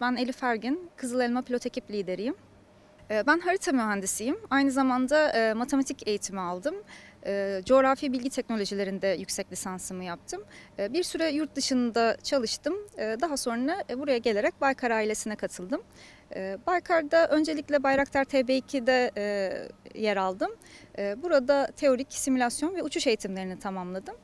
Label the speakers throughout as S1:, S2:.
S1: ben Elif Ergin, Kızıl Elma Pilot Ekip Lideriyim. E, Ben harita mühendisiyim. Aynı zamanda e, matematik eğitimi aldım. E, Coğrafi bilgi teknolojilerinde yüksek lisansımı yaptım. E, Bir süre yurt dışında çalıştım. E, Daha sonra e, buraya gelerek Baykar ailesine katıldım. Baykar'da öncelikle Bayraktar TB2'de e, yer aldım. Burada teorik, simülasyon ve uçuş eğitimlerini tamamladım.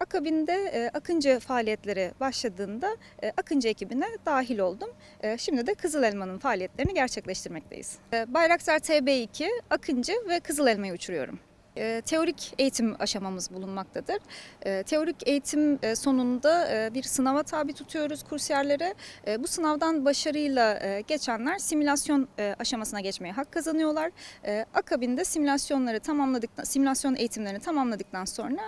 S1: Akabinde e, Akıncı faaliyetleri başladığında Akıncı ekibine dahil oldum. Şimdi de Kızıl Elma'nın faaliyetlerini gerçekleştirmekteyiz. Bayraktar TB2, Akıncı ve Kızıl Elma'yı uçuruyorum. E, Teorik eğitim aşamamız bulunmaktadır. E, Teorik eğitim e, sonunda e, bir sınava tabi tutuyoruz kursiyerlere. E, Bu sınavdan başarıyla e, geçenler simülasyon aşamasına geçmeye hak kazanıyorlar. Akabinde simülasyonları tamamladıktan, simülasyon eğitimlerini tamamladıktan sonra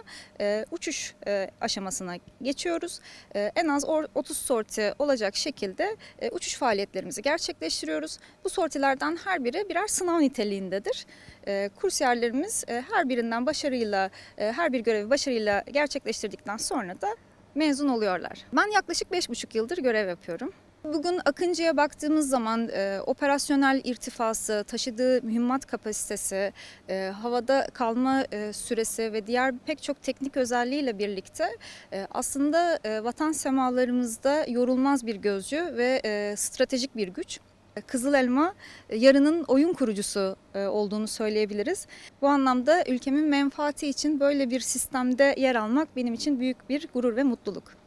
S1: uçuş aşamasına geçiyoruz. En az or- 30 sorti olacak şekilde uçuş faaliyetlerimizi gerçekleştiriyoruz. Bu sortilerden her biri birer sınav niteliğindedir. Kursiyerlerimiz e, her birinden başarıyla, e, her bir görevi başarıyla gerçekleştirdikten sonra da mezun oluyorlar. Ben yaklaşık 5,5 yıldır görev yapıyorum. Bugün Akıncı'ya baktığımız zaman e, operasyonel irtifası, taşıdığı mühimmat kapasitesi, e, havada kalma e, süresi ve diğer pek çok teknik özelliğiyle birlikte e, aslında e, vatan semalarımızda yorulmaz bir gözcü ve e, stratejik bir güç. Kızıl Elma e, yarının oyun kurucusu e, olduğunu söyleyebiliriz. Bu anlamda ülkemin menfaati için böyle bir sistemde yer almak benim için büyük bir gurur ve mutluluk.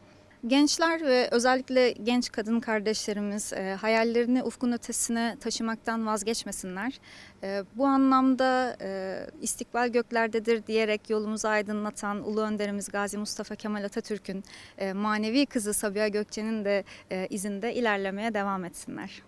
S1: Gençler ve özellikle genç kadın kardeşlerimiz e, hayallerini ufkun ötesine taşımaktan vazgeçmesinler. E, bu anlamda e, istikbal göklerdedir diyerek yolumuzu aydınlatan Ulu Önderimiz Gazi Mustafa Kemal Atatürk'ün e, manevi kızı Sabiha Gökçe'nin de e, izinde ilerlemeye devam etsinler.